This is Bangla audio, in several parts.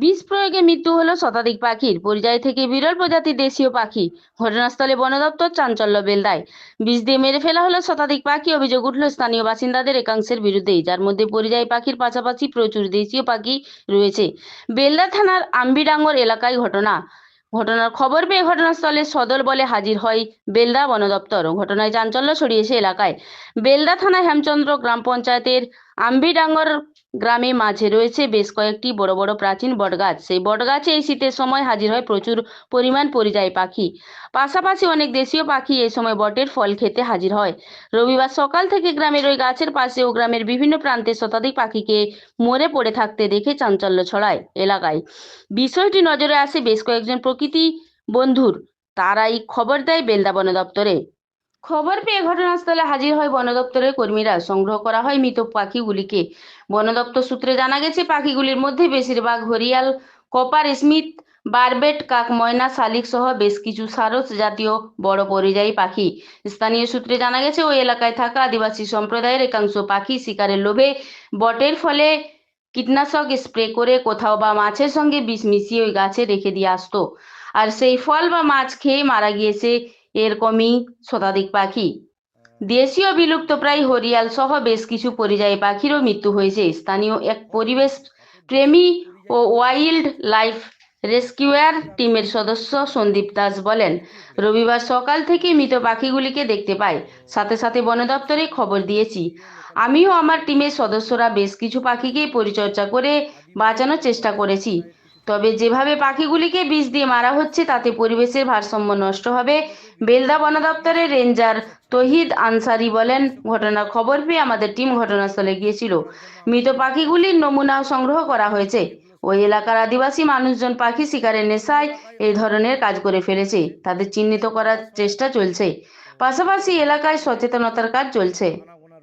বিষ প্রয়োগে মৃত্যু হলো শতাধিক পাখির। পরিযায়ী থেকে বিরল প্রজাতির দেশীয় পাখি। ঘটনাস্থলে বন দপ্তর চাঞ্চল্য বেলদায়। বিষ দিয়ে মেরে ফেলা হলো শতাধিক পাখি, অভিযোগ উঠল স্থানীয় বাসিন্দাদের একাংশের বিরুদ্ধেই। যার মধ্যে পরিযায়ী পাখির পাশাপাশি প্রচুর দেশীয় পাখি রয়েছে। বেলদা থানার আম্বিডাঙ্গর এলাকায় ঘটনা। ঘটনার খবর পেয়ে ঘটনাস্থলে সদল বলে হাজির হয় বেলদা বন দপ্তর। ঘটনায় চাঞ্চল্য ছড়িয়েছে এলাকায়। বেলদা থানা হেমচন্দ্র গ্রাম পঞ্চায়েতের আম্বিডাঙ্গর গ্রামে মাঝে রয়েছে বেশ কয়েকটি বড় বড় প্রাচীন বটগাছ। সেই বটগাছে এই শীতের সময় হাজির হয় প্রচুর পরিমাণ পরিযায়ী পাখি। পাশাপাশি অনেক দেশীয় পাখি এই সময় বটের ফল খেতে হাজির হয়। রবিবার সকাল থেকে গ্রামের ওই গাছের পাশে ও গ্রামের বিভিন্ন প্রান্তে শতাধিক পাখিকে মরে পড়ে থাকতে দেখে চাঞ্চল্য ছড়ায় এলাকায়। বিষয়টি নজরে আসে বেশ কয়েকজন প্রকৃতি বন্ধুর। তারাই খবর দেয় বেলদা বন দপ্তরে। খবর পেয়ে ঘটনাস্থলে হাজির হয় বন দপ্তরের কর্মীরা। সংগ্রহ করা হয় মৃত পাখিগুলিকে। বন দপ্তর সূত্রে জানা গেছে, পাখিগুলির মধ্যে বেশিরভাগ হরিয়াল, কপার, স্মিথ, বারবেট, কাক, ময়না, শালিক সহ বেশ কিছু সারস জাতীয় বড় পরিযায়ী পাখি। স্থানীয় সূত্রে জানা গেছে, ওই এলাকায় থাকা আদিবাসী সম্প্রদায়ের একাংশ পাখি শিকারের লোভে বটের ফলে কীটনাশক স্প্রে করে কোথাও বা মাছের সঙ্গে বিষ মিশিয়ে ওই গাছে রেখে দিয়ে আসতো। আর সেই ফল বা মাছ খেয়ে মারা গিয়েছে এরকমই শতাধিক পাখি। দেশীয় বিলুপ্তপ্রায় হরিয়াল সহ বেশ কিছু পরিযায়ী পাখিরও মৃত্যু হয়েছে। স্থানীয় এক পরিবেশ প্রেমী ও ওয়াইল্ড লাইফ রেস্কিউয়ার টিমের সদস্য সন্দীপ দাস বলেন, রবিবার সকাল থেকে মৃত পাখিগুলিকে দেখতে পাই। সাথে সাথে বন দপ্তরে খবর দিয়েছি। আমিও আমার টিমের সদস্যরা বেশ কিছু পাখিকে পরিচর্যা করে বাঁচানোর চেষ্টা করেছি। তবে যেভাবে পাখিগুলিকে বিষ দিয়ে মারা হচ্ছে, তাতে পরিবেশের ভারসাম্য নষ্ট হবে, বেলদা বন দপ্তরের রেঞ্জার তহিদ আনসারি বলেন, ঘটনার খবর পেয়ে আমাদের টিম ঘটনাস্থলে গিয়েছিল। মৃত পাখিগুলির নমুনা সংগ্রহ করা হয়েছে। ওই এলাকার আদিবাসী মানুষজন পাখি শিকারের নেশায় এই ধরনের কাজ করে ফেলেছে। তাদের চিহ্নিত করার চেষ্টা চলছে। পাশাপাশি এলাকায় সচেতনতার কাজ চলছে।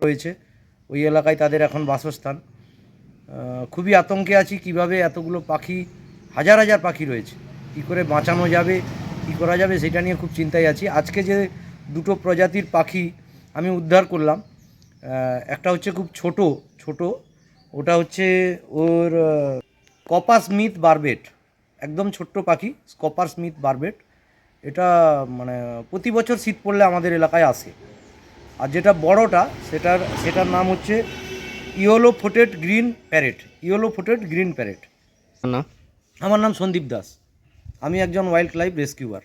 রয়েছে। ওই এলাকায় তাদের এখন বাসস্থান। খুবই আতঙ্কে আছি কীভাবে এতগুলো পাখি হাজার হাজার পাখি রয়েছে। কি করে বাঁচানো যাবে, কি করা যাবে সেটা নিয়ে খুব চিন্তায় আছি। আজকে যে দুটো প্রজাতির পাখি আমি উদ্ধার করলাম একটা হচ্ছে খুব ছোট ছোট, ওটা হচ্ছে ওর কপার স্মিথ বারবেট। একদম ছোট্ট পাখি, কপার স্মিথ বারবেট। এটা মানে প্রতি বছর শীত পড়লে আমাদের এলাকায় আসে। আর যেটা বড়টা, সেটার সেটার নাম হচ্ছে yellow footed green parrot. Yellow footed green parrot. না। আমার নাম সন্দীপ দাস। আমি একজন ওয়াইল্ড লাইফ রেস্কিউয়ার